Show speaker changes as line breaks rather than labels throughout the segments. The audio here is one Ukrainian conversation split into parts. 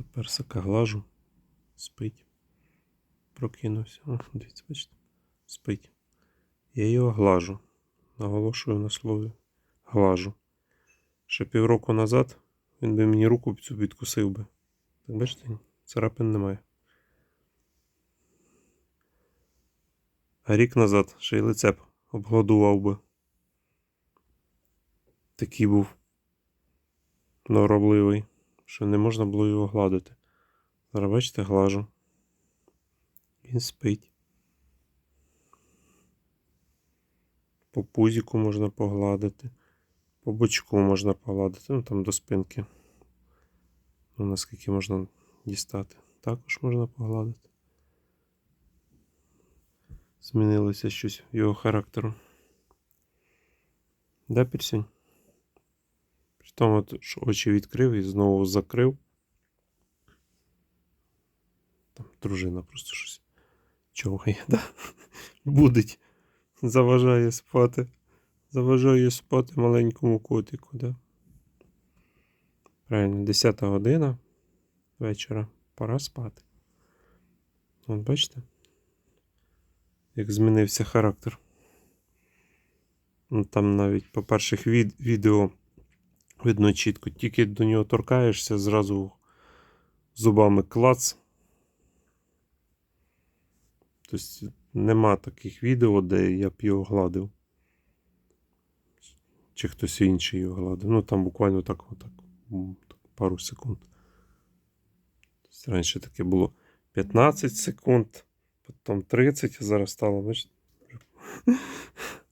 Це персика глажу. Спить. Прокинувся. О, дивіться, бачите. Спить. Я його глажу. Наголошую на слові глажу. Ще півроку назад він би мені руку цю відкусив би. Так бачите, царапин немає. А рік назад ще й лице б обгладував би. Такий був норобливий, що не можна було його гладити. Зараз бачите, глажу. Він спить. По пузіку можна погладити, по бочку можна погладити, ну там до спинки. Ну, наскільки можна дістати. Також можна погладити. Змінилося щось в його характеру. Да, Пірсюнь? От, очі відкрив і знову закрив. Там дружина просто щось човгає, да? Будить. Заважає спати. Заважає спати маленькому котику, да? Правильно, 10 година вечора. Пора спати. От бачите? Як змінився характер. Ну, Там навіть по перших від- відео видно чітко. Тільки до нього торкаєшся, зразу зубами клац. Тобто нема таких відео, де я б його гладив. Чи хтось інший його гладив. Ну там буквально так, отак, пару секунд. Тобто раніше таке було 15 секунд, потім 30, а зараз стало, бачите?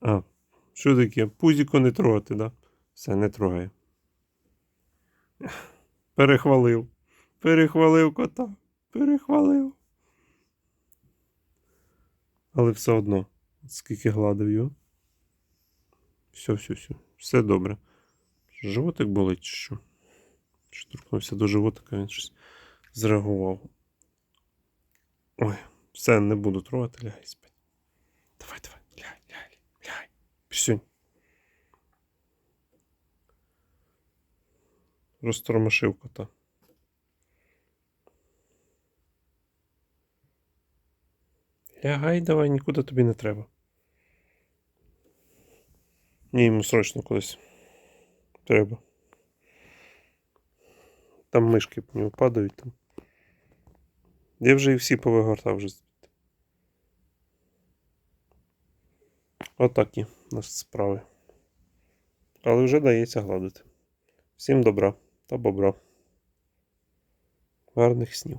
А, що таке? Пузіко не трогати, да? Все, не трогає. Перехвалив. Перехвалив кота. Перехвалив. Але все одно, скільки гладив його. Все, все, все. Все добре. Животик болить чи що? Торкнувся до животика, він щось зреагував. Ой, все, не буду трогати, лягай спать. Давай, давай, лягай, лягай, лягай. Пісюнь. Розтормошив кота. Лягай, давай, нікуди тобі не треба. Ні, йому срочно кудись. Треба. Там мишки по нього падають там. Я вже і всі повигортав вже. Отакі нас справи. Але вже дається гладити. Всім добра та бобра. Гарних снів.